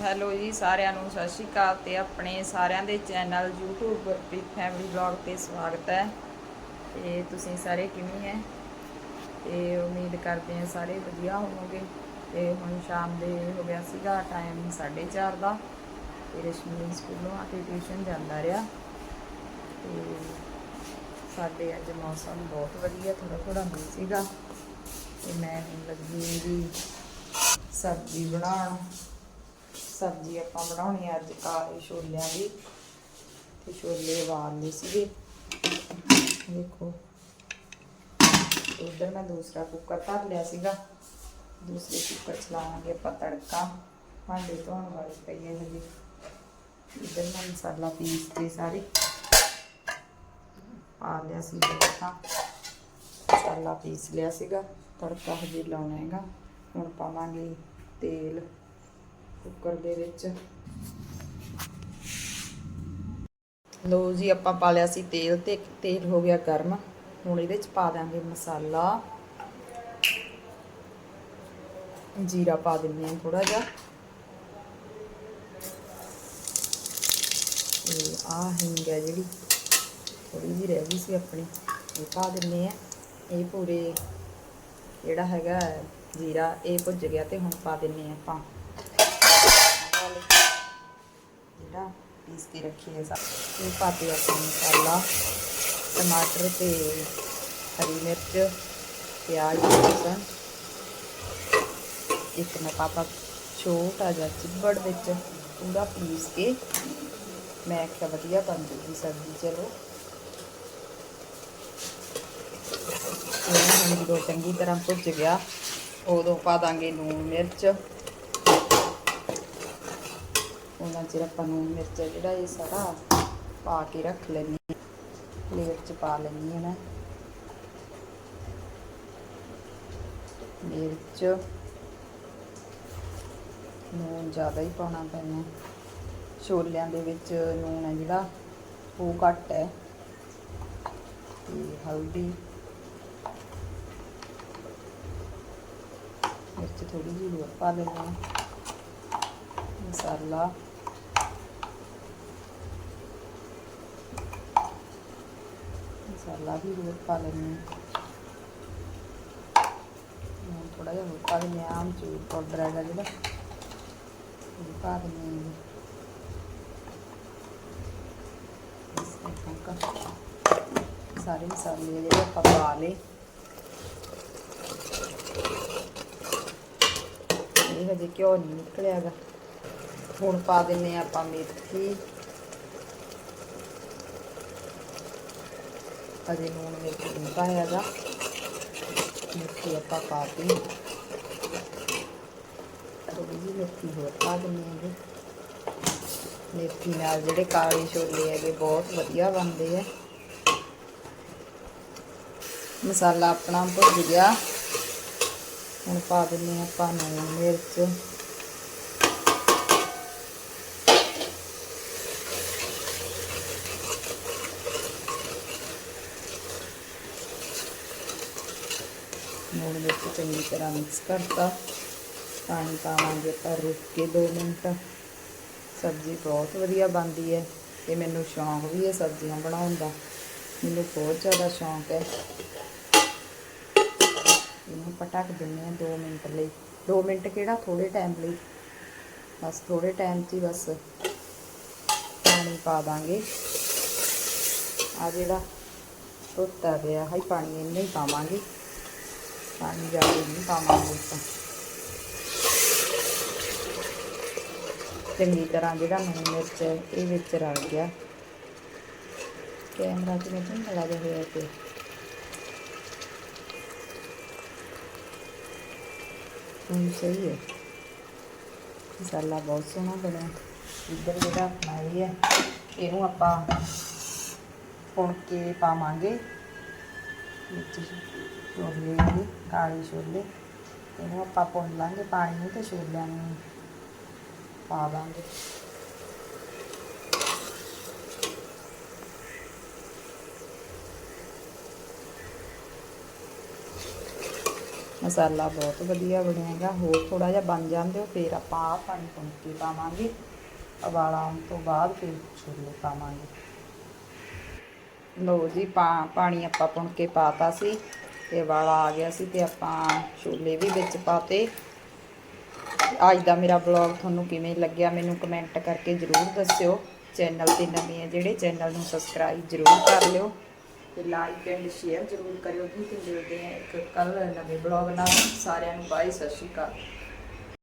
Hello ਜੀ ਸਾਰਿਆਂ ਨੂੰ ਸਤਿ ਸ਼੍ਰੀ ਅਕਾਲ ਤੇ ਆਪਣੇ ਸਾਰਿਆਂ ਦੇ channel YouTube Gurpreet family vlog ਤੇ ਸਵਾਗਤ ਹੈ। ਤੇ ਤੁਸੀਂ ਸਾਰੇ ਕਿਵੇਂ ਹੈ? ਤੇ ਉਮੀਦ ਕਰਦੇ ਹਾਂ ਸਾਰੇ ਵਧੀਆ ਹੋਵੋਗੇ। ਤੇ ਹੁਣ ਸ਼ਾਮ ਦੇ ਹੋ ਗਿਆ ਸੀਗਾ ਟਾਈਮ 4:30 ਦਾ। ਤੇ ਰਸ਼ਮੀ ਸਕੂਲੋਂ ਆ ਕੇ ਟਿਊਸ਼ਨ ਜਾਂਦਾ ਰਿਹਾ। ਤੇ ਸਾਡੇ ਅੱਜ ਮੌਸਮ ਬਹੁਤ ਵਧੀਆ ਥੋੜਾ ਥੋੜਾ ਮੀਂਹ ਸੀਗਾ। ਤੇ ਮੈਂ ਹੁਣ ਲੱਗੀ ਜੀ ਸਬਜ਼ੀ ਬਣਾਉਣ। ਸਬਜ਼ੀ ਆਪਾਂ ਬਣਾਉਣੀ ਆ ਅੱਜ ਕਾਲੇ ਛੋਲਿਆਂ ਦੀ ਤੇ ਛੋਲੇ ਵਾਲਨੇ ਸੀਗੇ। ਦੇਖੋ, ਉਧਰ ਮੈਂ ਦੂਸਰਾ ਕੁੱਕਰ ਧਰ ਲਿਆ ਸੀਗਾ। ਦੂਸਰੇ ਕੁੱਕਰ ਚ ਲਾਵਾਂਗੇ ਆਪਾਂ ਤੜਕਾ। ਭਾਂਡੇ ਧੋਣ ਵਾਲੀ ਪਈ ਹੈ ਜੀ ਇਧਰ ਮੈਂ ਮਸਾਲਾ ਪੀਸ ਕੇ ਸਾਰੇ ਪਾ ਲਿਆ ਸੀ ਦੇਖਾਂ ਮਸਾਲਾ ਪੀਸ ਲਿਆ ਸੀਗਾ। ਤੜਕਾ ਹਜੇ ਲਾਉਣਾ ਹੈਗਾ। ਹੁਣ ਪਾਵਾਂਗੇ ਤੇਲ। ਕੁੱਕਰ ਦੇ ਵਿੱਚ। ਲੋ ਜੀ, ਆਪਾਂ ਪਾ ਲਿਆ ਸੀ ਤੇਲ ਤੇ ਤੇਲ ਹੋ ਗਿਆ ਗਰਮ। ਹੁਣ ਇਹਦੇ ਚ ਪਾ ਦਾਂਗੇ ਮਸਾਲਾ। ਜੀਰਾ ਪਾ ਦਿੰਦੇ ਹਾਂ ਥੋੜਾ ਜਿਹਾ। ਤੇ ਆ ਹਿੰਗ ਹੈ ਜਿਹੜੀ ਥੋੜੀ ਜਿਹੀ ਰਹਿ ਗਈ ਸੀ ਆਪਣੀ। ਇਹ ਪਾ ਦਿੰਦੇ ਆ ਇਹ ਪੂਰੇ ਜਿਹੜਾ ਹੈਗਾ ਜੀਰਾ, ਇਹ ਭੁੱਜ ਗਿਆ ਤੇ ਹੁਣ ਪਾ ਦਿੰਨੇ ਆ ਆਪਾਂ। ਜਿਹੜਾ ਪੀਸ ਕੇ ਰੱਖੀ ਹੈ ਸਭ ਇਹ ਪਾਤੇ ਆਪਾਂ ਮਸਾਲਾ ਟਮਾਟਰ ਤੇ ਹਰੀ ਮਿਰਚ, ਪਿਆਜ਼, ਲਸਣ। ਇੱਕ ਮੈਂ ਪਾਤਾ ਛੋਟਾ ਜਿਹਾ ਚਿੱਬੜ ਵਿੱਚ ਪੂਰਾ ਪੀਸ ਕੇ ਮੈਂ ਕਿਹਾ ਵਧੀਆ ਬਣ ਜੂਗੀ ਸਬਜ਼ੀ, ਚਲੋ। ਇਹ ਹੁਣ ਜਦੋਂ ਚੰਗੀ ਤਰ੍ਹਾਂ ਭੁੱਜ ਗਿਆ, ਉਦੋਂ ਪਾ ਦਾਂਗੇ ਲੂਣ ਮਿਰਚ। ਉਹਨਾਂ ਚਿਰ ਆਪਾਂ ਨੂੰ ਮਿਰਚ ਜਿਹੜਾ ਇਹ ਸਾਰਾ ਪਾ ਕੇ ਰੱਖ ਲੈਣੀ ਪਲੇਟ 'ਚ ਪਾ ਲੈਣੀ ਹੈ ਨਾ ਮਿਰਚ ਨੂਨ ਜ਼ਿਆਦਾ ਹੀ ਪਾਉਣਾ ਪੈਣਾ ਛੋਲਿਆਂ ਦੇ ਵਿੱਚ ਨੂਨ ਹੈ ਜਿਹੜਾ, ਉਹ ਘੱਟ ਹੈ। ਤੇ ਹਲਦੀ। ਮਿਰਚ ਥੋੜੀ ਜਿਹੀ ਹੋਰ ਪਾ ਲੈਣੀ ਹੈ। ਮਸਾਲਾ। ਮਸਾਲਾ ਵੀ ਹੋਰ ਪਾ ਲੈਣੀ ਹਾਂ। ਹੁਣ ਥੋੜਾ ਜਿਹਾ ਹੋਰ ਪਾ ਲੈਣੀ ਹੈ ਆਮਚੂਰ ਪਾਊਡਰ ਹੈਗਾ ਜਿਹੜਾ। ਉਹ ਪਾ ਦੇਣੀ ਹੈ ਸਾਰੇ ਮਸਾਲੇ ਜਿਹੜੇ ਆਪਾਂ ਪਾ ਲਏ। ਇਹ ਹਜੇ ਘਿਓ ਨਹੀਂ ਨਿਕਲਿਆਗਾ ਹੁਣ ਪਾ ਦਿੰਨੇ ਆ ਆਪਾਂ ਮੇਥੀ। ਹਜੇ ਲੂਣ ਮਿਰਚ ਨਹੀਂ ਪਾਇਆਗਾ ਮੇਥੀ ਆਪਾਂ ਪਾਤੀ ਥੋੜੀ ਜਿਹੀ ਮੇਥੀ ਹੋਰ ਪਾ ਦਿੰਨੇ ਹੈਗੇ। ਮੇਥੀ ਨਾਲ ਜਿਹੜੇ ਕਾਲੇ ਛੋਲੇ ਹੈਗੇ ਬਹੁਤ ਵਧੀਆ ਬਣਦੇ ਆ। ਮਸਾਲਾ ਆਪਣਾ ਭੁੱਜ ਗਿਆ। ਹੁਣ ਪਾ ਦਿੰਦੇ ਹਾਂ ਆਪਾਂ ਨੂਣ ਮਿਰਚ। ਨੂਣ ਮਿਰਚ ਚੰਗੀ ਤਰ੍ਹਾਂ ਮਿਕਸ ਕਰਤਾ। ਪਾਣੀ ਪਾਵਾਂਗੇ ਪਰ ਰੁਕ ਕੇ 2 ਮਿੰਟ। ਸਬਜ਼ੀ ਬਹੁਤ ਵਧੀਆ ਬਣਦੀ ਹੈ ਤੇ ਮੈਨੂੰ ਸ਼ੌਂਕ ਵੀ ਹੈ ਸਬਜ਼ੀਆਂ ਬਣਾਉਣ ਦਾ। ਮੈਨੂੰ ਬਹੁਤ ਜ਼ਿਆਦਾ ਸ਼ੌਂਕ ਹੈ। ਇਹਨੂੰ ਪਟਕ ਦਿੰਨੇ ਆ 2 ਮਿੰਟ ਲਈ। 2 ਮਿੰਟ ਕਿਹੜਾ? ਥੋੜੇ ਟਾਈਮ ਲਈ। ਬਸ ਥੋੜੇ ਟਾਈਮ 'ਚ ਹੀ ਬਸ ਪਾਣੀ ਪਾ ਦਾਂਗੇ। ਆ ਜਿਹੜਾ ਧੋਤਾ ਪਿਆ ਹੈ ਪਾਣੀ ਇੰਨਾ ਹੀ ਪਾਵਾਂਗੇ। ਪਾਣੀ ਜ਼ਿਆਦਾ ਨਹੀਂ ਪਾਵਾਂਗੇ ਤਾਂ ਚੰਗੀ ਤਰ੍ਹਾਂ ਜਿਹੜਾ ਨੂਨ ਮਿਰਚ, ਇਹ ਵਿੱਚ ਰਲ ਗਿਆ। ਕੈਮਰਾ ਕਿਵੇਂ ਧੁੰਦਲਾ ਜਿਹਾ ਹੋਇਆ ਤੇ। ਹੁਣ ਸਹੀ ਹੈ। ਮਸਾਲਾ ਬਹੁਤ ਸੋਹਣਾ ਬਣਿਆ। ਇੱਧਰ ਜਿਹੜਾ ਆਪਣਾ ਇਹ ਹੈ, ਇਹਨੂੰ ਆਪਾਂ ਭੁਣ ਕੇ ਪਾਵਾਂਗੇ? ਵਿੱਚ ਛੋਲੇ ਨੇ ਕਾਲੇ ਛੋਲੇ ਇਹਨੂੰ ਆਪਾਂ ਭੁੰਨ ਲਾਂਗੇ ਪਾਣੀ ਨੂੰ ਤੇ ਛੋਲਿਆਂ ਨੂੰ ਪਾ ਦਾਂਗੇ ਮਸਾਲਾ ਬਹੁਤ ਵਧੀਆ ਬਣਿਆ ਹੈਗਾ ਹੋਰ ਥੋੜਾ ਜਿਹਾ ਬਣ ਜਾਂਦੇ ਫਿਰ ਆਪਾਂ ਆਹ ਪਾਣੀ ਪੁਣ ਕੇ ਪਾਵਾਂਗੇ ਉਬਾਲਾ ਆਉਣ ਤੋਂ ਬਾਅਦ ਫਿਰ ਛੋਲੇ ਪਾਵਾਂਗੇ ਲਓ ਜੀ, ਪਾ, ਪਾਣੀ ਆਪਾਂ ਪੁਣ ਕੇ ਪਾਤਾ ਸੀ ਤੇ ਵਾਲਾ ਆ ਗਿਆ ਸੀ ਤੇ ਆਪਾਂ ਛੋਲੇ ਵੀ ਵਿੱਚ ਪਾਤੇ। ਅੱਜ ਦਾ ਮੇਰਾ ਵਲੌਗ ਤੁਹਾਨੂੰ ਕਿਵੇਂ ਲੱਗਿਆ ਮੈਨੂੰ ਕਮੈਂਟ ਕਰਕੇ ਜਰੂਰ ਦੱਸਿਓ। ਚੈਨਲ ਤੇ ਨਵੇਂ ਹੈ ਜਿਹੜੇ ਚੈਨਲ ਨੂੰ ਸਬਸਕ੍ਰਾਈਬ ਜਰੂਰ ਕਰ ਲਿਓ ਤੇ ਲਾਈਕ ਐਂਡ ਸ਼ੇਅਰ ਜਰੂਰ ਕਰਿਓ ਜੀ। ਤੇ ਮਿਲਦੇ ਹਾਂ ਇੱਕ ਕੱਲ ਨਵੇਂ ਵਲੌਗ ਨਾਲ। ਸਾਰਿਆਂ ਨੂੰ ਬਾਏ ਸਤਿ ਸ਼੍ਰੀ ਅਕਾਲ।